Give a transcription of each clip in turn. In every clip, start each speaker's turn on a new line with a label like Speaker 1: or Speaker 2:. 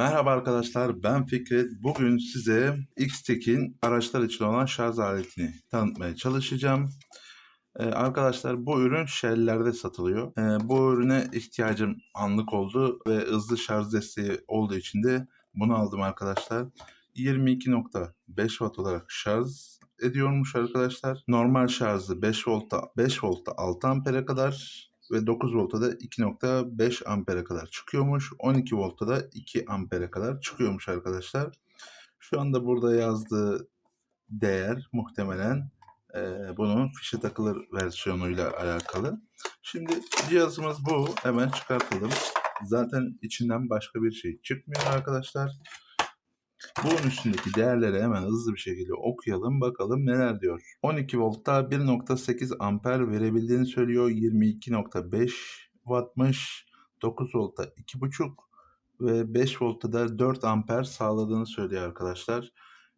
Speaker 1: Merhaba arkadaşlar ben Fikret. Bugün size Xtek'in araçlar için olan şarj aletini tanıtmaya çalışacağım. Ee, arkadaşlar bu ürün Shell'lerde satılıyor. Ee, bu ürüne ihtiyacım anlık oldu ve hızlı şarj desteği olduğu için de bunu aldım arkadaşlar. 22.5 watt olarak şarj ediyormuş arkadaşlar. Normal şarjı 5 volta 5 volta 6 ampere kadar ve 9 volta da 2.5 ampere kadar çıkıyormuş. 12 volta da 2 ampere kadar çıkıyormuş arkadaşlar. Şu anda burada yazdığı değer muhtemelen e, bunun fişe takılır versiyonuyla alakalı. Şimdi cihazımız bu. Hemen çıkartalım. Zaten içinden başka bir şey çıkmıyor arkadaşlar. Bunun üstündeki değerleri hemen hızlı bir şekilde okuyalım. Bakalım neler diyor. 12 voltta 1.8 amper verebildiğini söylüyor. 22.5 wattmış. 9 voltta 2.5 ve 5 voltta da 4 amper sağladığını söylüyor arkadaşlar.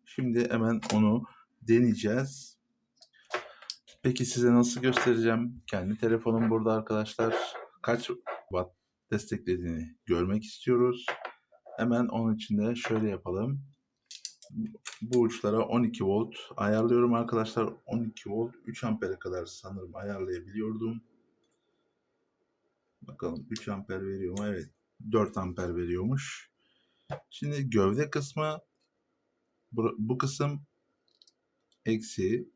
Speaker 1: Şimdi hemen onu deneyeceğiz. Peki size nasıl göstereceğim? Kendi telefonum burada arkadaşlar. Kaç watt desteklediğini görmek istiyoruz. Hemen onun için de şöyle yapalım. Bu uçlara 12 volt ayarlıyorum arkadaşlar. 12 volt 3 ampere kadar sanırım ayarlayabiliyordum. Bakalım 3 amper veriyor mu? Evet. 4 amper veriyormuş. Şimdi gövde kısmı bu, kısım eksi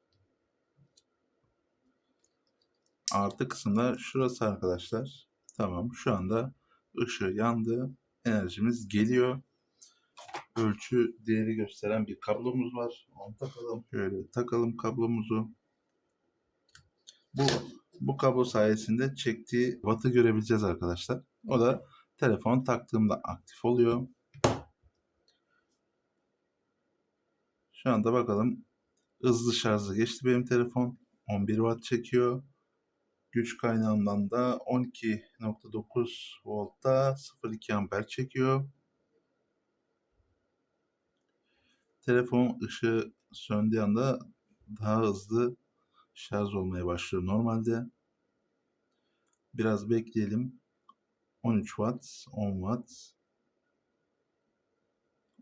Speaker 1: artı kısımda şurası arkadaşlar. Tamam şu anda ışığı yandı enerjimiz geliyor. Ölçü değeri gösteren bir kablomuz var. Onu takalım. Şöyle takalım kablomuzu. Bu bu kablo sayesinde çektiği wattı görebileceğiz arkadaşlar. O da telefon taktığımda aktif oluyor. Şu anda bakalım hızlı şarjı geçti benim telefon. 11 watt çekiyor. Güç kaynağından da 12.9 voltta 0.2 amper çekiyor. Telefon ışığı söndüğü anda daha hızlı şarj olmaya başlıyor normalde. Biraz bekleyelim. 13 watt, 10 watt,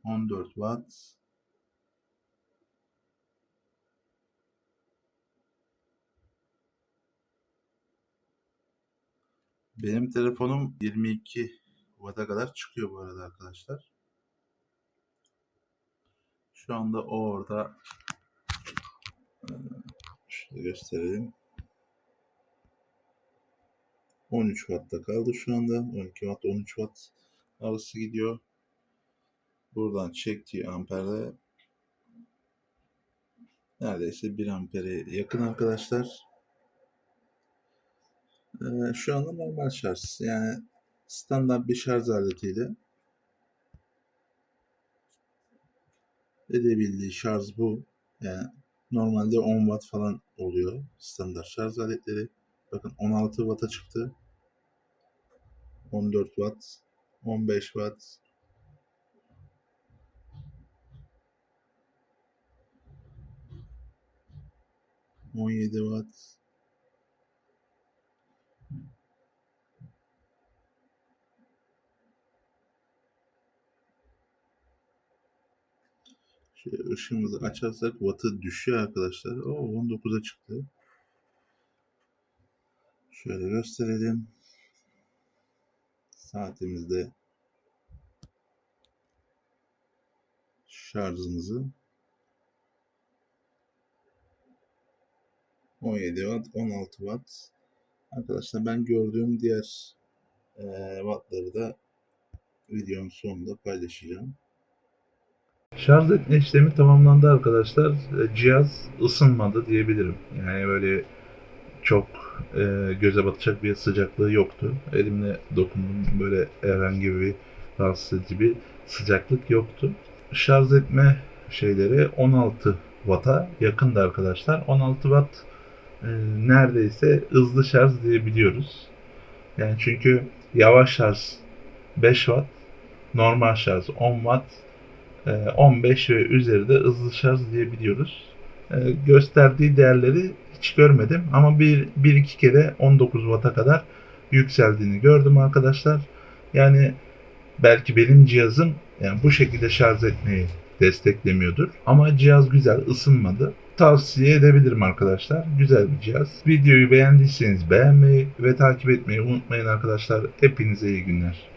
Speaker 1: 14 watt, Benim telefonum 22 Watt'a kadar çıkıyor bu arada arkadaşlar. Şu anda o orada şöyle gösterelim. 13 Watt'ta kaldı şu anda. 12 Watt 13 Watt arası gidiyor. Buradan çektiği amperde neredeyse 1 ampere yakın arkadaşlar. Şu anda normal şarj. Yani standart bir şarj aletiyle edebildiği şarj bu. Yani normalde 10 watt falan oluyor standart şarj aletleri. Bakın 16 watt'a çıktı. 14 watt, 15 watt, on yedi watt, Şöyle ışığımızı açarsak wattı düşüyor arkadaşlar. O 19'a çıktı. Şöyle gösterelim. Saatimizde şarjımızı 17 watt, 16 watt. Arkadaşlar ben gördüğüm diğer e, wattları da videonun sonunda paylaşacağım. Şarj etme işlemi tamamlandı arkadaşlar. E, Cihaz ısınmadı diyebilirim. Yani böyle çok e, göze batacak bir sıcaklığı yoktu. Elimle dokundum böyle herhangi bir rahatsız edici bir sıcaklık yoktu. Şarj etme şeyleri 16 Watt'a yakındı arkadaşlar. 16 Watt e, neredeyse hızlı şarj diyebiliyoruz. Yani çünkü yavaş şarj 5 Watt, normal şarj 10 Watt, 15 ve üzeri de hızlı şarj diyebiliyoruz. Gösterdiği değerleri hiç görmedim ama bir, bir iki kere 19 Watt'a kadar yükseldiğini gördüm arkadaşlar. Yani belki benim cihazım yani bu şekilde şarj etmeyi desteklemiyordur. Ama cihaz güzel, ısınmadı. Tavsiye edebilirim arkadaşlar. Güzel bir cihaz. Videoyu beğendiyseniz beğenmeyi ve takip etmeyi unutmayın arkadaşlar. Hepinize iyi günler.